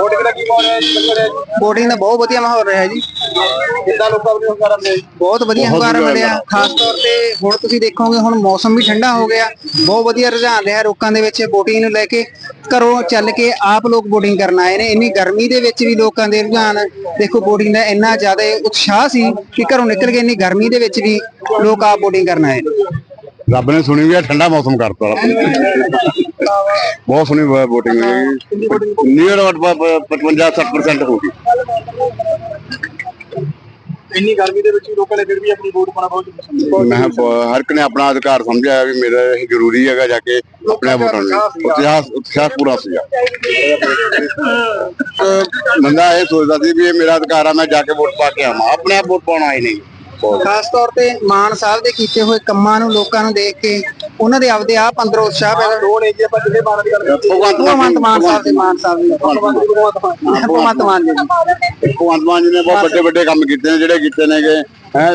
Voting ਦਾ ਕੀ ਮਾਹੌਲ ਹੈ ਬਹੁਤ ਵਧੀਆ ਮਾਹੌਲ ਰਿਹਾ ਜੀ। ਕਿੰਨਾ ਲੋਕਾਂ ਨੂੰ ਹੁੰਗਾਰਾ ਮਿਲਿਆ ਬਹੁਤ ਵਧੀਆ ਹੁੰਗਾਰਾ ਮਿਲਿਆ। ਖਾਸ ਤੌਰ ਤੇ ਹੁਣ ਤੁਸੀਂ ਦੇਖੋਗੇ ਹੁਣ ਮੌਸਮ ਵੀ ਠੰਡਾ ਹੋ ਗਿਆ। ਬਹੁਤ ਵਧੀਆ ਰੁਝਾਨ ਰਿਹਾ ਲੋਕਾਂ ਦੇ ਵਿੱਚ VOTING ਨੂੰ ਲੈ ਕੇ। ਘਰੋਂ ਚੱਲ ਕੇ ਆਪ ਲੋਕ VOTING ਕਰਨ ਆਏ ਨੇ। ਇੰਨੀ ਗਰਮੀ ਦੇ ਵਿੱਚ ਵੀ ਲੋਕਾਂ ਦੇ ਰੁਝਾਨ ਦੇਖੋ VOTING ਦਾ ਇੰਨਾ ਜ਼ਿਆਦਾ ਉਤਸ਼ਾਹ ਸੀ ਕਿ ਘਰੋਂ ਨਿਕਲ ਕੇ ਇੰਨੀ ਗਰਮੀ ਦੇ ਵਿੱਚ ਵੀ ਲੋਕ ਆਪ VOTING ਕਰਨ ਆਏ ਨੇ। ਰੱਬ ਨੇ ਸੁਣੀ ਵੀ ਆ ਠੰਡਾ ਮੌਸਮ ਕਰਤਾ ਬਹੁਤ VOTING ਹੋਈ ਨੀਅਰ ਅਬਾਊਟ 55 60% ਹੋ ਗਈ। ਇੰਨੀ ਗਰਮੀ ਦੇ ਵਿੱਚ ਵੀ ਲੋਕਾਂ ਨੇ ਫਿਰ ਵੀ ਆਪਣੀ ਵੋਟ ਪਾਣਾ ਬਹੁਤ ਮੈਂ ਹਰ ਇੱਕ ਨੇ ਆਪਣਾ ਅਧਿਕਾਰ ਸਮਝਿਆ ਵੀ ਮੇਰਾ ਇਹ ਜ਼ਰੂਰੀ ਹੈਗਾ ਜਾ ਕੇ ਆਪਣੇ ਵੋਟਾਂ ਨੂੰ। ਇਤਿਹਾਸ ਉਤਸ਼ਾਹ ਪੂਰਾ ਸੀਗਾ। ਬੰਦਾ ਇਹ ਸੋਚਦਾ ਸੀ ਵੀ ਇਹ ਮੇਰਾ ਅਧਿਕਾਰ ਆ ਮੈਂ ਜਾ ਕੇ ਵੋਟ ਪਾ ਕੇ ਆਵਾਂ। ਆਪਣੇ ਆਪ ਵੋਟ ਪਾਉਣ ਆਏ ਨਹੀਂ। ਖਾਸ ਤੌਰ ਤੇ ਮਾਨ ਸਾਹਿਬ ਦੇ ਕੀਤੇ ਹੋਏ ਕੰਮਾਂ ਨੂੰ ਲੋਕਾਂ ਨੂੰ ਦੇਖ ਕੇ ਉਹਨਾਂ ਦੇ ਆਪਦੇ ਆਪ ਅੰਦਰੋਂ ਉਤਸ਼ਾਹ ਪੈਦਾ ਦੋ ਨੇ ਜੀ ਆਪਾਂ ਜਿਹੜੇ ਬਾਣ ਦੀ ਗੱਲ ਕਰਦੇ ਭਗਵੰਤ ਭਗਵੰਤ ਮਾਨ ਸਾਹਿਬ ਦੇ ਮਾਨ ਸਾਹਿਬ ਦੇ ਭਗਵੰਤ ਮਾਨ ਜੀ ਦੀ। ਭਗਵੰਤ ਮਾਨ ਜੀ ਨੇ। ਬਹੁਤ ਵੱਡੇ ਵੱਡੇ ਕੰਮ ਕੀਤੇ ਨੇ ਜਿਹੜੇ ਕੀਤੇ ਨੇਗੇ। ਹੈ?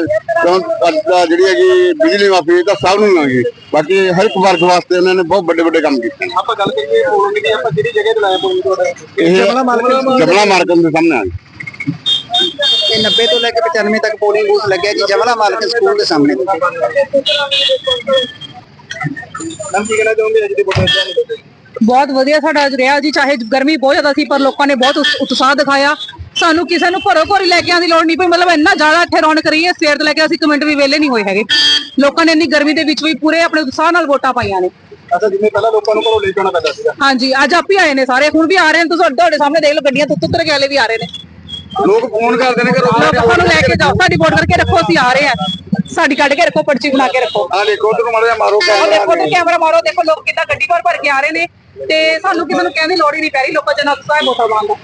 ਅੱਜ ਦਾ ਜਿਹੜੀ ਹੈਗੀ ਬਿਜਲੀ ਮਾਫੀ ਤਾਂ ਸਭ ਨੂੰ ਲੱਗੀ ਬਾਕੀ ਹਰ ਇੱਕ ਵਰਗ ਵਾਸਤੇ ਉਹਨਾਂ ਨੇ ਬਹੁਤ ਵੱਡੇ ਵੱਡੇ ਕੰਮ ਕੀਤੇ। ਆਪਾਂ ਗੱਲ ਕਰੀਏ ਪੋਲਿੰਗ ਦੀ ਆਪਾਂ ਜਿਹੜੀ ਜਗ੍ਹਾ ਤੇ ਲਾਇਆ ਪੋਲਿੰਗ ਤੁਹਾਡਾ ਇਹ ਜਮਲਾ ਮਾਲਕ ਜਮਲਾ ਮਾਰਕਨ ਦੇ ਸਾਹਮਣੇ ਆ। ਇਹ 90 ਤੋਂ ਲੈ ਕੇ 95 ਤੱਕ ਪੋਲਿੰਗ ਬੂਥ ਲੱਗਿਆ ਜੀ ਜਮਲਾ ਮਾਲਕ ਸਕੂਲ ਦੇ ਸਾਹਮਣੇ। ਨਾਮ ਕੀ ਕਹਿਣਾ ਚਾਹੁੰਦੇ ਅੱਜ ਦੇ ਵੋਟਾਂ ਦੇ ਬਹੁਤ ਵਧੀਆ ਸਾਡਾ ਅੱਜ ਰਿਹਾ ਜੀ ਚਾਹੇ ਗਰਮੀ ਬਹੁਤ ਜ਼ਿਆਦਾ ਸੀ ਪਰ ਲੋਕਾਂ ਨੇ ਬਹੁਤ ਉਤਸ- ਉਤਸ਼ਾਹ ਦਿਖਾਇਆ। ਸਾਨੂੰ ਕਿਸੇ ਨੂੰ ਘਰੋਂ ਘਰੀ ਲੈ ਕੇ ਆਉਣ ਦੀ ਲੋੜ ਨਹੀਂ ਪਈ ਮਤਲਬ ਇੰਨਾ ਜ਼ਿਆਦਾ ਇੱਥੇ ਰੌਣਕ ਰਹੀ ਹੈ ਸਵੇਰ ਤੋਂ ਲੈ ਕੇ ਅਸੀਂ ਕਮੈਂਟ ਵੀ ਵੇਲੇ ਨਹੀਂ ਹੋਏ ਹੈਗੇ। ਲੋਕਾਂ ਨੇ ਇੰਨੀ ਗਰਮੀ ਦੇ ਵਿੱਚ ਵੀ ਪੂਰੇ ਆਪਣੇ ਉਤਸ਼ਾਹ ਨਾਲ ਵੋਟਾਂ ਪਾਈਆਂ ਨੇ। ਅੱਛਾ ਜਿਵੇਂ ਪਹਿਲਾਂ ਲੋਕਾਂ ਨੂੰ ਘਰੋਂ ਲੈ ਕੇ ਆਉਣਾ ਪੈਂਦਾ ਸੀਗਾ। ਹਾਂਜੀ ਅੱਜ ਆਪ ਹੀ ਆਏ ਨੇ ਸਾਰੇ ਹੁਣ ਵੀ ਆ ਰਹੇ ਨੇ ਤੁਸੀਂ ਤੁਹਾਡੇ ਸਾਹਮਣੇ ਦੇਖ ਲਓ ਗੱਡੀਆਂ ਤੋਂ ਉੱਤਰ ਕੇ ਵਾਲੇ ਵੀ ਆ ਰਹੇ ਨੇ। ਲੋਕ ਫੋਨ ਕਰਦੇ ਨੇ ਘਰੋਂ ਲੋਕਾਂ ਨੂੰ ਲੈ ਕੇ ਜਾਓ। ਸਾਡੀ ਵੋਟ ਕਰਕੇ ਰੱਖੋ ਅਸੀਂ ਆ ਰਹੇ ਹਾਂ। ਸਾਡੀ ਕੱਢ ਕੇ ਰੱਖੋ ਪਰਚੀ ਬਣਾ ਕੇ ਰੱਖੋ। ਆ ਦੇਖੋ ਉਧਰ ਮਾਰੋ ਕੈਮਰਾ ਦੇਖੋ ਤੇ ਕੈਮਰਾ ਮਾਰੋ। ਦੇਖੋ ਲੋਕ ਕਿੱਦਾਂ ਗੱਡੀ ਭਰ ਭਰ ਕੇ ਆ ਰਹੇ ਨੇ। ਤੇ ਸਾਨੂੰ ਕਿਸੇ ਨੂੰ ਕਹਿਣ ਦੀ ਲੋੜ ਹੀ ਨਹੀਂ ਪੈ ਰਹੀ। ਲੋਕਾਂ ਚ ਨਕਸਾ ਹੈ ਵੋਟਾਂ ਪਾਉਣ ਦਾ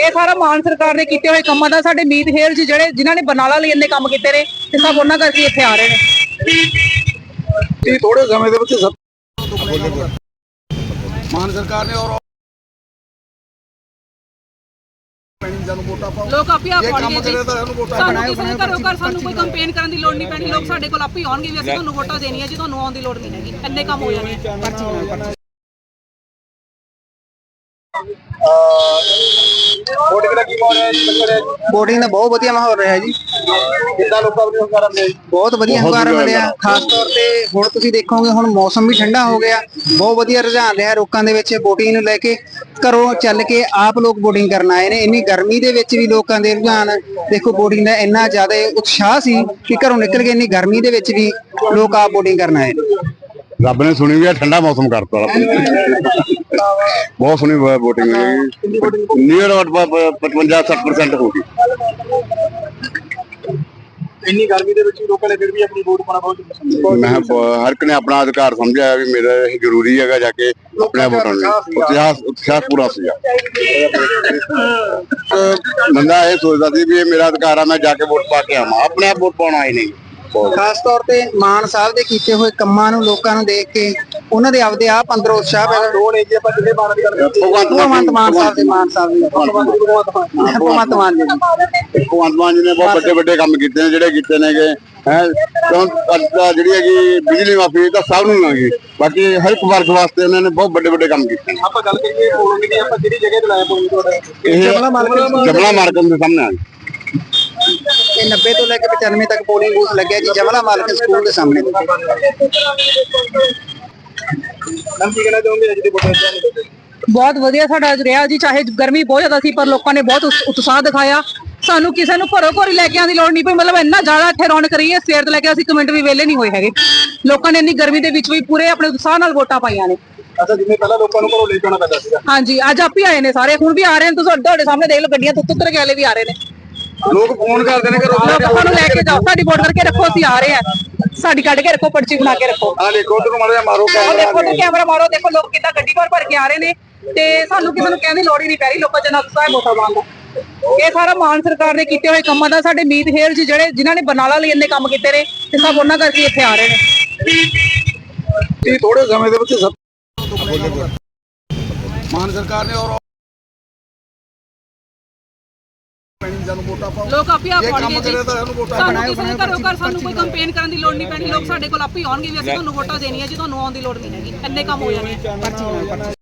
ਇਹ ਸਾਰਾ ਮਾਨ ਸਰਕਾਰ ਨੇ ਕੀਤੇ ਹੋਏ ਕੰਮਾਂ ਦਾ ਸਾਡੇ ਮੀਤ ਹੇਰ ਜੀ ਜਿਹੜੇ ਜਿਨ੍ਹਾਂ ਨੇ ਬਨਾਲਾ ਲਈ ਇੰਨੇ ਕੰਮ ਕੀਤੇ ਨੇ ਤੇ ਸਭ ਉਹਨਾਂ ਕਰਕੇ ਇੱਥੇ ਆ ਰਹੇ ਨੇ। ਥੋੜੇ ਸਮੇਂ ਦੇ ਵਿੱਚ ਮਾਨ ਸਰਕਾਰ ਨੇ ਔਰ ਲੋਕ ਆਪੇ ਕੰਮ ਆਉਣਗੇ ਜੀ। ਸਾਨੂੰ ਕਿਸੇ ਦੇ ਘਰੋਂ ਘਰ ਸਾਨੂੰ ਕੋਈ ਕੰਪੇਨ ਕਰਨ ਦੀ ਲੋੜ ਨਹੀਂ ਪੈਣੀ ਲੋਕ ਸਾਡੇ ਕੋਲ ਆਪੇ ਆਉਣਗੇ ਵੀ ਅਸੀਂ ਤੁਹਾਨੂੰ ਵੋਟਾਂ ਦੇਣੀਆਂ ਜੀ ਤੁਹਾਨੂੰ ਆਉਣ ਦੀ ਲੋੜ ਨਹੀਂ ਹੈਗੀ ਇੰਨੇ ਕੰਮ ਹੋ ਜਾਣੇ ਵੋਟਿੰਗ ਦਾ ਕੀ ਮਾਹੌਲ ਹੈ ਰਿਹਾ ਜੀ VOTING ਦਾ? ਬਹੁਤ ਵਧੀਆ ਮਾਹੌਲ ਰਿਹਾ ਜੀ। ਕਿੰਨਾ ਲੋਕਾਂ ਨੂੰ ਹੁੰਗਾਰਾ ਮਿਲਿਆ ਬਹੁਤ ਵਧੀਆ ਹੁੰਗਾਰਾ ਮਿਲਿਆ। ਖਾਸ ਤੌਰ ਤੇ ਹੁਣ ਤੁਸੀਂ ਦੇਖੋਗੇ ਹੁਣ ਮੌਸਮ ਵੀ ਠੰਡਾ ਹੋ ਗਿਆ। ਬਹੁਤ ਵਧੀਆ ਰੁਝਾਨ ਰਿਹਾ ਲੋਕਾਂ ਦੇ ਵਿੱਚ VOTING ਨੂੰ ਲੈ ਕੇ। ਘਰੋਂ ਚੱਲ ਕੇ ਆਪ ਲੋਕ VOTING ਕਰਨ ਆਏ ਨੇ। ਇੰਨੀ ਗਰਮੀ ਦੇ ਵਿੱਚ ਵੀ ਲੋਕਾਂ ਦੇ ਰੁਝਾਨ ਦੇਖੋ VOTING ਦਾ ਇੰਨਾ ਜ਼ਿਆਦਾ ਉਤਸ਼ਾਹ ਸੀ ਕਿ ਘਰੋਂ ਨਿਕਲ ਕੇ ਇੰਨੀ ਗਰਮੀ ਦੇ ਵਿੱਚ ਵੀ ਲੋਕ ਆਪ VOTING ਕਰਨ ਆਏ ਨੇ। ਰੱਬ ਨੇ ਸੁਣੀ ਵੀ ਆ ਠੰਡਾ ਮੌਸਮ ਕਰਤਾ ਬਹੁਤ VOTING ਹੋਈ ਨੀਅਰ ਅਬਾਊਟ 55 60% ਹੋ ਗਈ। ਇੰਨੀ ਗਰਮੀ ਦੇ ਵਿੱਚ ਵੀ ਲੋਕਾਂ ਨੇ ਫਿਰ ਵੀ ਆਪਣੀ ਵੋਟ ਪਾਣਾ ਬਹੁਤ ਮੈਂ ਹਰ ਇੱਕ ਨੇ ਆਪਣਾ ਅਧਿਕਾਰ ਸਮਝਿਆ ਵੀ ਮੇਰਾ ਇਹ ਜ਼ਰੂਰੀ ਹੈਗਾ ਜਾ ਕੇ ਆਪਣੇ ਵੋਟਾਂ ਨੂੰ। ਇਤਿਹਾਸ ਉਤਸ਼ਾਹ ਪੂਰਾ ਸੀਗਾ। ਬੰਦਾ ਇਹ ਸੋਚਦਾ ਸੀ ਵੀ ਇਹ ਮੇਰਾ ਅਧਿਕਾਰ ਆ ਮੈਂ ਜਾ ਕੇ ਵੋਟ ਪਾ ਕੇ ਆਵਾਂ। ਆਪਣੇ ਆਪ ਵੋਟ ਪਾਉਣ ਆਏ ਨਹੀਂ। ਖਾਸ ਤੌਰ ਤੇ ਮਾਨ ਸਾਹਿਬ ਦੇ ਕੀਤੇ ਹੋਏ ਕੰਮਾਂ ਨੂੰ ਲੋਕਾਂ ਨੂੰ ਦੇਖ ਕੇ ਉਹਨਾਂ ਦੇ ਆਪਦੇ ਆਪ ਅੰਦਰੋਂ ਉਤਸ਼ਾਹ ਪੈਦਾ ਨੇ ਜੀ ਆਪਾਂ ਜਿਹੜੇ ਬਾਣ ਦੀ ਗੱਲ ਕਰਦੇ ਭਗਵੰਤ ਮਾਨ ਸਾਹਿਬ ਦੇ ਮਾਨ ਸਾਹਿਬ ਦੇ। ਭਗਵੰਤ ਮਾਨ ਜੀ ਦੀ। ਭਗਵੰਤ ਮਾਨ ਜੀ ਨੇ ਬਹੁਤ ਵੱਡੇ ਵੱਡੇ ਕੰਮ ਕੀਤੇ ਨੇ ਜਿਹੜੇ ਕੀਤੇ ਨੇਗੇ ਹੈ। ਅੱਜ ਦਾ ਜਿਹੜੀ ਹੈਗੀ ਬਿਜਲੀ ਮਾਫੀ ਤਾਂ ਸਭ ਨੂੰ ਲੱਗੀ ਬਾਕੀ ਹਰ ਇੱਕ ਵਰਗ ਵਾਸਤੇ ਉਹਨਾਂ ਨੇ ਬਹੁਤ ਵੱਡੇ ਵੱਡੇ ਕੰਮ ਕੀਤੇ। ਆਪਾਂ ਗੱਲ ਕਰੀਏ ਪੋਲਿੰਗ ਦੀ ਆਪਾਂ ਜਿਹੜੀ ਜਗ੍ਹਾ ਤੇ ਲਾਇਆ ਪੋਲਿੰਗ ਤੁਹਾਡਾ? ਇਹ ਜਮਲਾ ਮਾਰਕਨ ਦੇ ਸਾਹਮਣੇ ਆ ਗਈ ਇਹ 90 ਤੋਂ ਲੈ ਕੇ 95 ਤੱਕ ਪੋਲਿੰਗ ਬੂਥ ਲੱਗਿਆ ਜੀ ਜਮਲਾ ਮਾਲਕ ਸਕੂਲ ਦੇ ਸਾਹਮਣੇ। ਨਾਮ ਕੀ ਕਹਿਣਾ ਚਾਹੁੰਦੇ ਅੱਜ ਦੇ ਵੋਟਾਂ ਦੇ ਬਹੁਤ ਵਧੀਆ ਸਾਡਾ ਅੱਜ ਰਿਹਾ ਜੀ ਚਾਹੇ ਗਰਮੀ ਬਹੁਤ ਜ਼ਿਆਦਾ ਸੀ ਪਰ ਲੋਕਾਂ ਨੇ ਬਹੁਤ ਉਤਸ- ਉਤਸ਼ਾਹ ਦਿਖਾਇਆ। ਸਾਨੂੰ ਕਿਸੇ ਨੂੰ ਘਰੋਂ ਘਰੀ ਲੈ ਕੇ ਆਉਣ ਦੀ ਲੋੜ ਨਹੀਂ ਪਈ ਮਤਲਬ ਇੰਨਾ ਜ਼ਿਆਦਾ ਇੱਥੇ ਰੌਣਕ ਰਹੀ ਹੈ ਸਵੇਰ ਤੋਂ ਲੈ ਕੇ ਅਸੀਂ ਕਮੈਂਟ ਵੀ ਵੇਲੇ ਨਹੀਂ ਹੋਏ ਹੈਗੇ। ਲੋਕਾਂ ਨੇ ਇੰਨੀ ਗਰਮੀ ਦੇ ਵਿੱਚ ਵੀ ਪੂਰੇ ਆਪਣੇ ਉਤਸ਼ਾਹ ਨਾਲ ਵੋਟਾਂ ਪਾਈਆਂ ਨੇ। ਅੱਛਾ ਜਿਵੇਂ ਪਹਿਲਾਂ ਲੋਕਾਂ ਨੂੰ ਘਰੋਂ ਲੈ ਕੇ ਆਉਣਾ ਪੈਂਦਾ ਸੀਗਾ। ਹਾਂਜੀ ਅੱਜ ਆਪ ਹੀ ਆਏ ਨੇ ਸਾਰੇ ਹੁਣ ਵੀ ਆ ਰਹੇ ਨੇ ਤੁਸੀਂ ਤੁਹਾਡੇ ਸਾਹਮਣੇ ਦੇਖ ਲਓ ਗੱਡੀਆਂ ਤੋਂ ਉੱਤਰ ਕੇ ਵਾਲੇ ਵੀ ਆ ਰਹੇ ਨੇ। ਲੋਕ ਫੋਨ ਕਰਦੇ ਨੇ ਘਰੋਂ ਲੋਕਾਂ ਨੂੰ ਲੈ ਕੇ ਜਾਓ। ਸਾਡੀ ਵੋਟ ਕਰਕੇ ਰੱਖੋ ਅਸੀਂ ਆ ਰਹੇ ਹਾਂ। ਸਾਡੀ ਕੱਢ ਕੇ ਰੱਖੋ ਪਰਚੀ ਬਣਾ ਕੇ ਰੱਖੋ। ਆ ਦੇਖੋ ਉਧਰ ਮਾਰੋ ਉਹ ਕੈਮਰਾ ਦੇਖੋ ਤੇ ਕੈਮਰਾ ਮਾਰੋ। ਦੇਖੋ ਲੋਕ ਕਿੱਦਾਂ ਗੱਡੀ ਭਰ ਭਰ ਕੇ ਆ ਰਹੇ ਨੇ। ਤੇ ਸਾਨੂੰ ਕਿਸੇ ਨੂੰ ਕਹਿਣ ਦੀ ਲੋੜ ਹੀ ਨਹੀਂ ਪੈ ਰਹੀ। ਲੋਕਾਂ ਚ ਨਕਸਾ ਹੈ ਵੋਟਾਂ ਪਾਉਣ ਦਾ। ਇਹ ਸਾਰਾ ਮਾਨ ਸਰਕਾਰ ਨੇ ਕੀਤੇ ਹੋਏ ਕੰਮਾਂ ਦਾ। ਸਾਡੇ ਮੀਤ ਹੇਰ ਜੀ ਜਿਹੜੇ ਜਿਨ੍ਹਾਂ ਨੇ ਬਨਾਲਾ ਲਈ ਇੰਨੇ ਕੰਮ ਕੀਤੇ ਨੇ ਤੇ ਸਭ ਉਹਨਾਂ ਕਰਕੇ ਇੱਥੇ ਆ ਰਹੇ ਨੇ। ਥੋੜੇ ਸਮੇਂ ਦੇ ਵਿੱਚ ਸਭ ਮਾਨ ਸਰਕਾਰ ਨੇ ਔਰ ਸਾਨੂੰ ਵੋਟਾਂ ਪਾਓ। ਲੋਕ ਆਪੇ ਆਪ ਇਹ ਕੰਮ ਆਉਣਗੇ ਜੀ। ਕਰੇ ਤਾਂ ਸਾਨੂੰ ਵੋਟਾਂ ਸਾਨੂੰ ਕਿਸੇ ਦੇ ਘਰੋਂ ਘਰ ਸਾਨੂੰ ਕੋਈ ਕੰਪੇਨ ਕਰਨ ਦੀ ਲੋੜ ਨਹੀਂ ਪੈਣੀ ਲੋਕ ਸਾਡੇ ਕੋਲ ਆਪੇ ਹੀ ਆਉਣਗੇ ਵੀ ਅਸੀਂ ਤੁਹਾਨੂੰ ਵੋਟਾਂ ਦੇਣੀਆਂ ਜੀ ਤੁਹਾਨੂੰ ਆਉਣ ਦੀ ਲੋੜ ਨਹੀਂ ਹੈਗੀ ਇੰਨੇ ਕੰਮ ਹੋ ਜਾਣੇ।